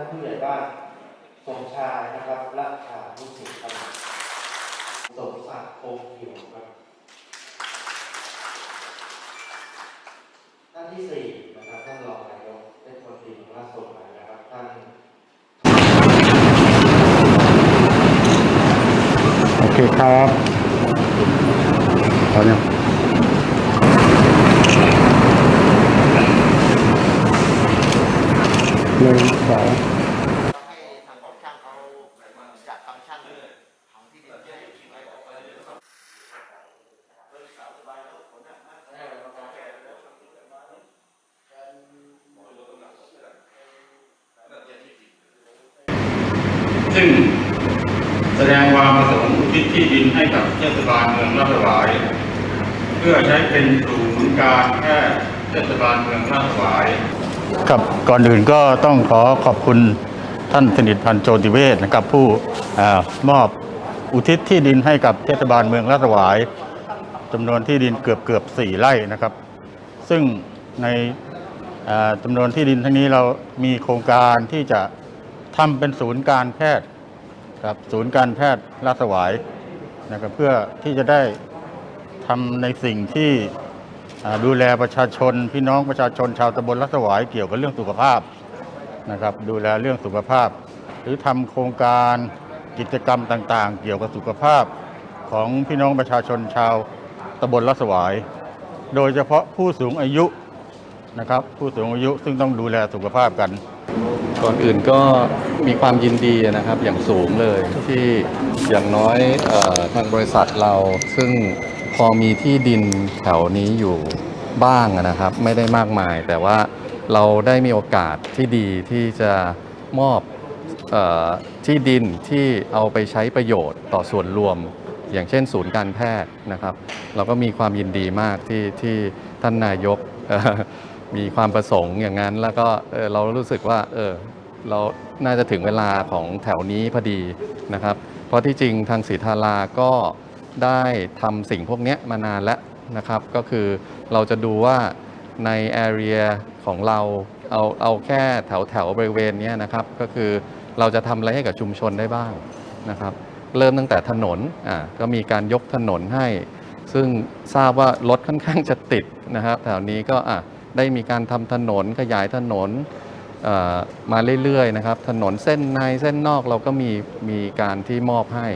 านผู้ใหญ่บ้านสมชายนะครับและขาผู้สิทธิ์ครับสมศักดิ์คงเขียวครับท่านที่สี่นะครับท่านรองนายกเป็นคนดีของราชสมัยนะครับท่านโอเคครับตอนนี้หนึ่งสอง ให้ทางของช่างเขาจัดฟังก์ชันขอ งที่ดินให้ซึ่งแสดงความประสงค์ทิศที่ดินให้กับเทศบาลเมืองราชหวาย เพื่อใช้เป็นศูนย์การแพทย์เทศบาลเมืองราชหวาย ครับก่อนอื่นก็ต้องขอขอบคุณท่านสนิทพันธ์โจติเวศนะครับผู้อมอบอุทิศที่ดินให้กับเทศบาลเมืองราชหวายจำนวนที่ดินเกือบเกือบสี่ไร่นะครับ ซึ่งในอ่าจำนวนที่ดินทั้งนี้เรามีโครงการที่จะทำเป็นศูนย์การแพทย์ครับศูนย์การแพทย์ราชสวายนะครับเพื่อที่จะได้ทำในสิ่งที่ ดูแลประชาชน พี่น้องประชาชนชาวตำบลราชสวายเกี่ยวกับเรื่องสุขภาพนะครับ ดูแลเรื่องสุขภาพ หรือทำโครงการกิจกรรมต่างๆ เกี่ยวกับสุขภาพของพี่น้องประชาชนชาวตำบลราชสวาย โดยเฉพาะผู้สูงอายุนะครับผู้สูงอายุซึ่งต้องดูแลสุขภาพกันก่อนอื่นก็มีความยินดีนะครับอย่างสูงเลยที่อย่างน้อยอทางบริษัทเราซึ่ง พอมีที่ดินแถวนี้อยู่บ้างนะครับ ไม่ได้มากมาย แต่ว่าเราได้มีโอกาสที่ดีที่จะมอบออที่ดินที่เอาไปใช้ประโยชน์ต่อส่วนรวม อย่างเช่นศูนย์การแพทย์นะครับ เราก็มีความยินดีมากที่ที่ท่านนายกมีความประสงค์อย่างนั้น แล้วก็เเรารู้สึกว่าเออเราน่าจะถึงเวลาของแถวนี้พอดีนะครับ เพราะที่จริงทางศรีธาราก็ ได้ทำสิ่งพวกนี้มานานแล้วนะครับ ก็คือเราจะดูว่าในแอเรียของเราเอาเอาแค่แถวแถวบริเวณนี้นะครับ ก็คือเราจะทำอะไรให้กับชุมชนได้บ้างนะครับ เริ่มตั้งแต่ถนนอ่าก็มีการยกถนนให้ ซึ่งทราบว่ารถค่อนข้างจะติดนะครับแถวนี้ก็อะได้มีการทำถนนขยายถนนอ่อมาเรื่อยๆนะครับ ถนนเส้นในเส้นนอกเราก็มีมีการที่มอบให้